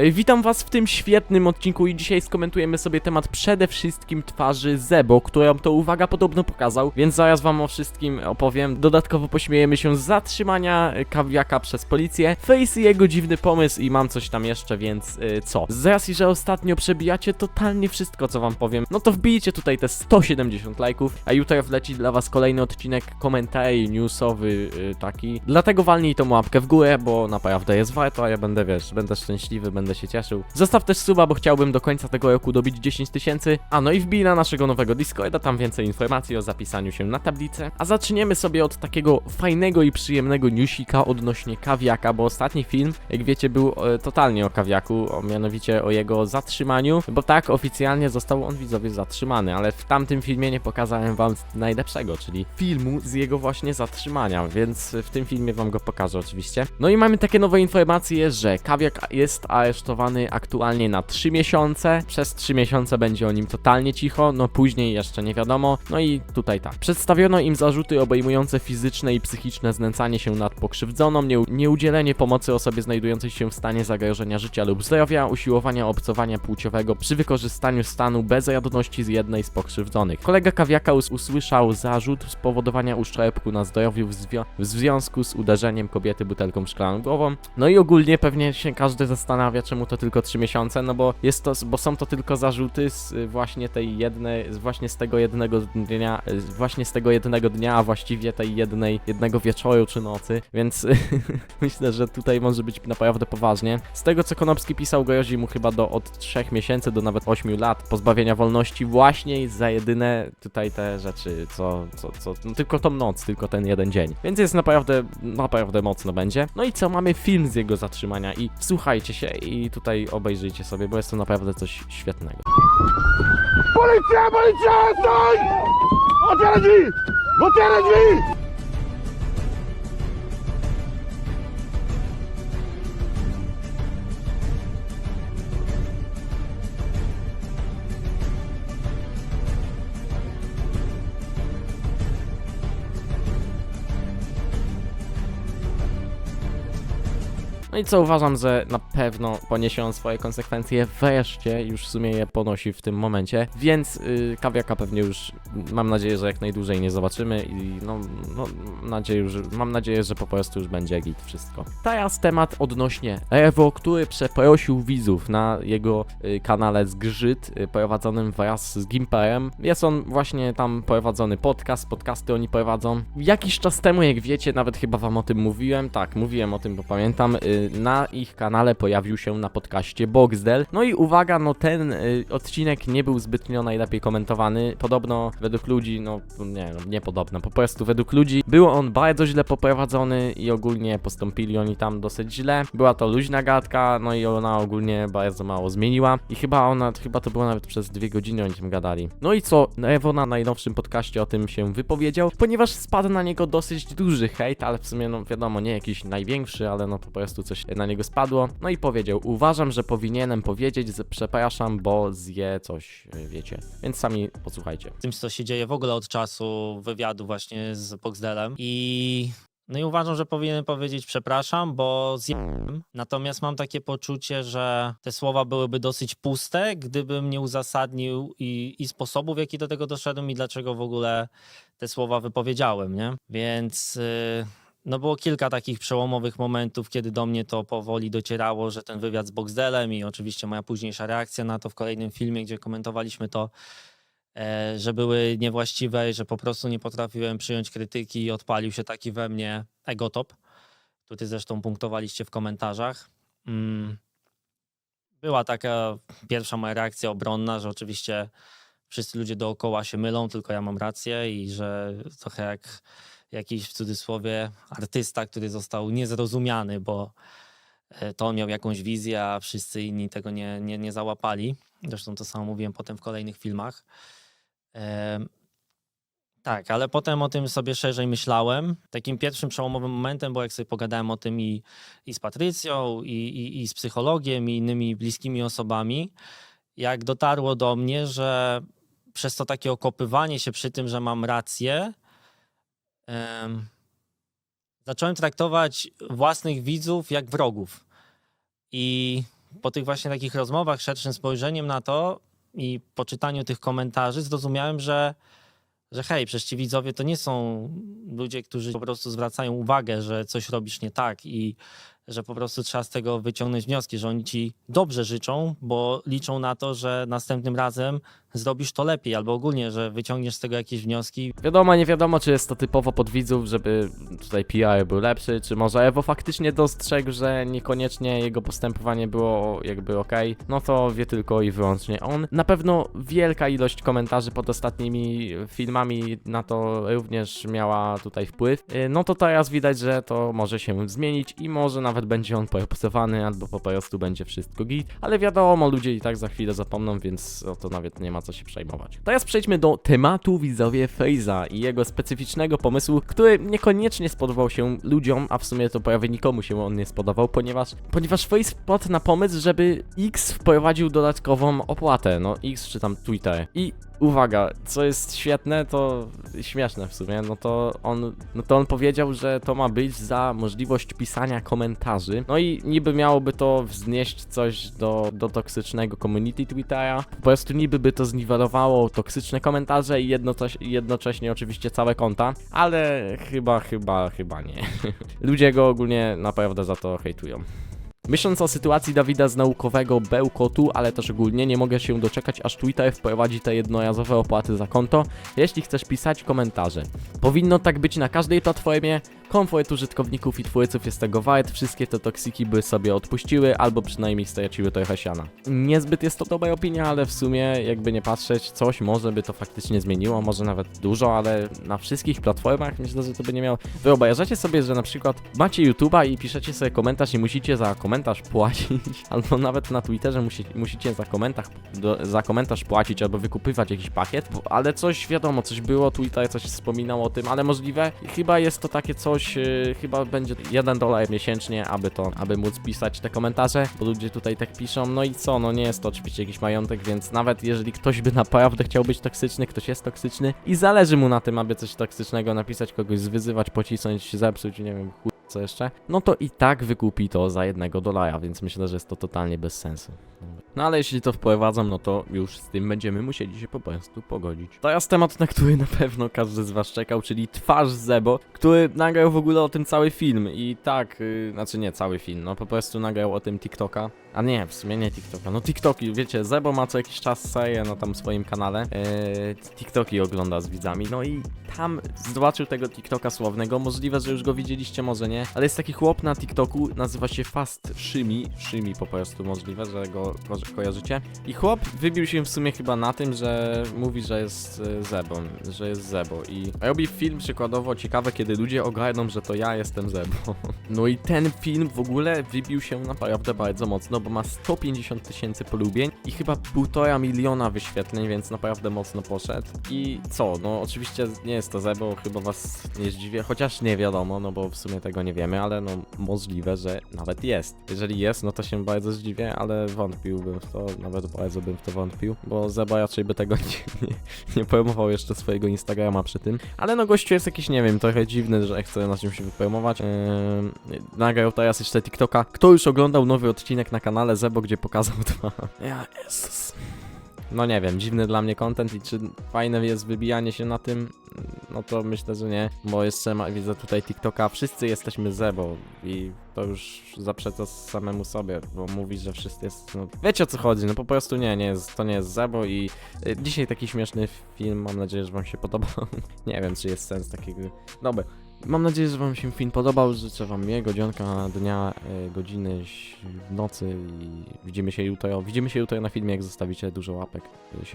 E, Witam was w tym świetnym odcinku i dzisiaj skomentujemy sobie temat przede wszystkim twarzy Zebo, którą to uwaga podobno pokazał, więc zaraz wam o wszystkim opowiem. Dodatkowo pośmiejemy się z zatrzymania e, kawiaka przez policję, Face i jego dziwny pomysł i mam coś tam jeszcze, więc e, co? Z racji, że ostatnio przebijacie totalnie wszystko co wam powiem, no to wbijcie tutaj te 170 lajków, a jutro wleci dla was kolejny odcinek komentarzy newsowy e, taki. Dlatego walnij tą łapkę w górę, bo naprawdę jest warto, a ja będę, wiesz, będę szczęśliwy, będę się cieszył. Zostaw też suba, bo chciałbym do końca tego roku dobić 10 tysięcy. A no i wbij na naszego nowego Discorda, tam więcej informacji o zapisaniu się na tablicę. A zaczniemy sobie od takiego fajnego i przyjemnego newsika odnośnie kawiaka, bo ostatni film, jak wiecie, był e, totalnie o kawiaku, o, mianowicie o jego zatrzymaniu, bo tak, oficjalnie został on widzowie zatrzymany, ale w tamtym filmie nie pokazałem wam najlepszego, czyli filmu z jego właśnie zatrzymania, więc w tym filmie wam go pokażę oczywiście. No i mamy takie nowe informacje, że kawiak jest aresztowany aktualnie na 3 miesiące, przez 3 miesiące będzie o nim totalnie cicho, no później jeszcze nie wiadomo, no i tutaj tak. Przedstawiono im zarzuty obejmujące fizyczne i psychiczne znęcanie się nad pokrzywdzoną, nie, nieudzielenie pomocy osobie znajdującej się w stanie zagrożenia życia lub zdrowia, usiłowania obcowania płciowego przy wykorzystaniu stanu bezradności z jednej z pokrzywdzonych. Kolega kawiaka us usłyszał zarzut spowodowania uszczerbku na zdrowiu w, zwią w związku z uderzeniem kobiety butelką szklaną głową. No i ogólnie pewnie się każdy zastanawia, czemu to tylko 3 miesiące, no bo jest to, bo są to tylko zarzuty z y, właśnie tej jednej, z właśnie z tego jednego dnia, y, właśnie z tego jednego dnia, a właściwie tej jednej, jednego wieczoru czy nocy, więc myślę, że tutaj może być naprawdę poważnie. Z tego co Konopski pisał, grozi mu chyba do od 3 miesięcy do nawet 8 lat pozbawienia wolności właśnie za jedyne tutaj te rzeczy, co, co, co, no tylko tą noc, tylko ten jeden dzień. Więc jest naprawdę, naprawdę mocno będzie. No i co, mamy film z jego zatrzymania i słuchajcie się i tutaj obejrzyjcie sobie, bo jest to naprawdę coś świetnego. Policja, policja, stój! Otwieraj drzwi! Otwieraj drzwi! No i co uważam, że na pewno poniesie on swoje konsekwencje, wreszcie już w sumie je ponosi w tym momencie, więc yy, kawiaka pewnie już mam nadzieję, że jak najdłużej nie zobaczymy i no, no nadzieję, że, mam nadzieję, że po prostu już będzie git wszystko. Teraz temat odnośnie Ewo, który przeprosił widzów na jego y, kanale Zgrzyt y, prowadzonym wraz z Gimperem. Jest on właśnie tam prowadzony podcast, podcasty oni prowadzą. Jakiś czas temu, jak wiecie, nawet chyba wam o tym mówiłem, tak, mówiłem o tym, bo pamiętam, y, na ich kanale pojawił się na podcaście Boxdel. No i uwaga, no ten y, odcinek nie był zbytnio najlepiej komentowany. Podobno według ludzi, no nie, no, nie podobno, po prostu według ludzi był on bardzo źle poprowadzony i ogólnie postąpili oni tam dosyć źle. Była to luźna gadka, no i ona ogólnie bardzo mało zmieniła i chyba ona, chyba to było nawet przez dwie godziny oni tym gadali. No i co, Ewo na najnowszym podcaście o tym się wypowiedział, ponieważ spadł na niego dosyć duży hejt, ale w sumie no wiadomo, nie jakiś największy, ale no po prostu coś na niego spadło. No i powiedział, uważam, że powinienem powiedzieć, przepraszam, bo zje coś, y, wiecie. Więc sami posłuchajcie. tym, co się dzieje w ogóle od czasu wywiadu właśnie z Boxdelem i no i uważam, że powinienem powiedzieć przepraszam, bo zjadłem. Natomiast mam takie poczucie, że te słowa byłyby dosyć puste, gdybym nie uzasadnił i, i w jaki do tego doszedłem i dlaczego w ogóle te słowa wypowiedziałem, nie? Więc yy, no było kilka takich przełomowych momentów, kiedy do mnie to powoli docierało, że ten wywiad z Boxdelem i oczywiście moja późniejsza reakcja na to w kolejnym filmie, gdzie komentowaliśmy to, e, że były niewłaściwe że po prostu nie potrafiłem przyjąć krytyki i odpalił się taki we mnie egotop, który zresztą punktowaliście w komentarzach. Mm. Była taka pierwsza moja reakcja obronna, że oczywiście wszyscy ludzie dookoła się mylą, tylko ja mam rację i że trochę jak jakiś w cudzysłowie artysta, który został niezrozumiany, bo e, to on miał jakąś wizję, a wszyscy inni tego nie, nie, nie załapali. Zresztą to samo mówiłem potem w kolejnych filmach. Em, tak, ale potem o tym sobie szerzej myślałem. Takim pierwszym przełomowym momentem, bo jak sobie pogadałem o tym i, i z Patrycją, i, i, i z psychologiem, i innymi bliskimi osobami, jak dotarło do mnie, że przez to takie okopywanie się przy tym, że mam rację, zacząłem traktować własnych widzów jak wrogów. I po tych właśnie takich rozmowach, szerszym spojrzeniem na to i po czytaniu tych komentarzy zrozumiałem, że, że hej, przecież ci widzowie to nie są ludzie, którzy po prostu zwracają uwagę, że coś robisz nie tak i że po prostu trzeba z tego wyciągnąć wnioski, że oni ci dobrze życzą, bo liczą na to, że następnym razem zrobisz to lepiej, albo ogólnie, że wyciągniesz z tego jakieś wnioski. Wiadomo, nie wiadomo, czy jest to typowo pod widzów, żeby tutaj PR był lepszy, czy może Ewo faktycznie dostrzegł, że niekoniecznie jego postępowanie było jakby okej. No to wie tylko i wyłącznie on. Na pewno wielka ilość komentarzy pod ostatnimi filmami na to również miała tutaj wpływ. Yy, No to teraz widać, że to może się zmienić i może nawet będzie on poepsowany, albo po prostu będzie wszystko git. Ale wiadomo, ludzie i tak za chwilę zapomną, więc o to nawet nie ma co się przejmować. Teraz przejdźmy do tematu widzowie Fejza i jego specyficznego pomysłu, który niekoniecznie spodobał się ludziom, a w sumie to prawie nikomu się on nie spodobał, ponieważ, ponieważ Fejz wpadł na pomysł, żeby X wprowadził dodatkową opłatę, no X czy tam Twitter. I uwaga, co jest świetne, to śmieszne w sumie, no to on, no to on powiedział, że to ma być za możliwość pisania komentarzy. No i niby miałoby to wznieść coś do, do toksycznego community Twittera. Po prostu niby by to zniwelowało toksyczne komentarze i jednocześnie oczywiście całe konta, ale chyba, chyba, chyba nie. Ludzie go ogólnie naprawdę za to hejtują. Myśląc o sytuacji Dawida z naukowego bełkotu, ale też ogólnie nie mogę się doczekać, aż Twitter wprowadzi te jednorazowe opłaty za konto, jeśli chcesz pisać komentarze. Powinno tak być na każdej platformie, komfort użytkowników i twórców jest tego wart, wszystkie te toksiki by sobie odpuściły, albo przynajmniej straciły trochę siana. Niezbyt jest to dobra opinia, ale w sumie jakby nie patrzeć, coś może by to faktycznie zmieniło, może nawet dużo, ale na wszystkich platformach myślę, że to by nie miało... Wyobrażacie sobie, że na przykład macie YouTube'a i piszecie sobie komentarz i musicie za komentarz płacić, albo nawet na Twitterze musi, musicie za komentarz, do, za komentarz płacić albo wykupywać jakiś pakiet, ale coś wiadomo, coś było, Twitter coś wspominał o tym, ale możliwe, chyba jest to takie coś, yy, chyba będzie 1 dolar miesięcznie, aby to, aby móc pisać te komentarze, bo ludzie tutaj tak piszą, no i co, no nie jest to oczywiście jakiś majątek, więc nawet jeżeli ktoś by naprawdę chciał być toksyczny, ktoś jest toksyczny i zależy mu na tym, aby coś toksycznego napisać, kogoś zwyzywać, pocisnąć, zepsuć, nie wiem, co jeszcze, no to i tak wykupi to za jednego dolara, więc myślę, że jest to totalnie bez sensu. No ale jeśli to wprowadzą, no to już z tym będziemy musieli się po prostu pogodzić. Teraz temat, na który na pewno każdy z was czekał, czyli twarz Zebo, który nagrał w ogóle o tym cały film. I tak, yy, znaczy nie cały film, no po prostu nagrał o tym TikToka. A nie, w sumie nie TikToka, no TikToki, wiecie, Zebo ma co jakiś czas serię na tam swoim kanale, yy, TikToki ogląda z widzami, no i tam zobaczył tego TikToka sławnego, możliwe, że już go widzieliście, może nie, ale jest taki chłop na TikToku, nazywa się Fast Shimi, Shimi po prostu, możliwe, że go ko kojarzycie. I chłop wybił się w sumie chyba na tym, że mówi, że jest e, Zebą, że jest Zebo i robi film przykładowo ciekawe, kiedy ludzie ogarną, że to ja jestem Zebo. No i ten film w ogóle wybił się naprawdę bardzo mocno, bo ma 150 tysięcy polubień i chyba półtora miliona wyświetleń, więc naprawdę mocno poszedł. I co, no oczywiście nie jest to Zebo, chyba was nie zdziwię, chociaż nie wiadomo, no bo w sumie tego nie wiemy, ale no możliwe, że nawet jest. Jeżeli jest, no to się bardzo zdziwię, ale wątpiłbym w to, nawet bardzo bym w to wątpił, bo Zeba raczej by tego nie, nie, nie promował jeszcze swojego Instagrama przy tym. Ale no gościu jest jakiś, nie wiem, trochę dziwny, że chce na czymś się wypromować. Eee, nagrał teraz jeszcze TikToka. Kto już oglądał nowy odcinek na kanale Zebo, gdzie pokazał dwa? Ja, Jezus. No nie wiem, dziwny dla mnie content i czy fajne jest wybijanie się na tym? No to myślę, że nie, bo jeszcze ma, widzę tutaj TikToka, wszyscy jesteśmy Zebo i to już zaprzecza samemu sobie, bo mówi, że wszyscy jest, no wiecie o co chodzi, no po prostu nie, nie jest, to nie jest Zebo i y, dzisiaj taki śmieszny film, mam nadzieję, że wam się podobał, nie wiem, czy jest sens takiego, dobra. Mam nadzieję, że Wam się film podobał. Życzę Wam miłego dzionka, dnia, y, godziny, nocy i widzimy się jutro. Widzimy się jutro na filmie, jak zostawicie dużo łapek. Y,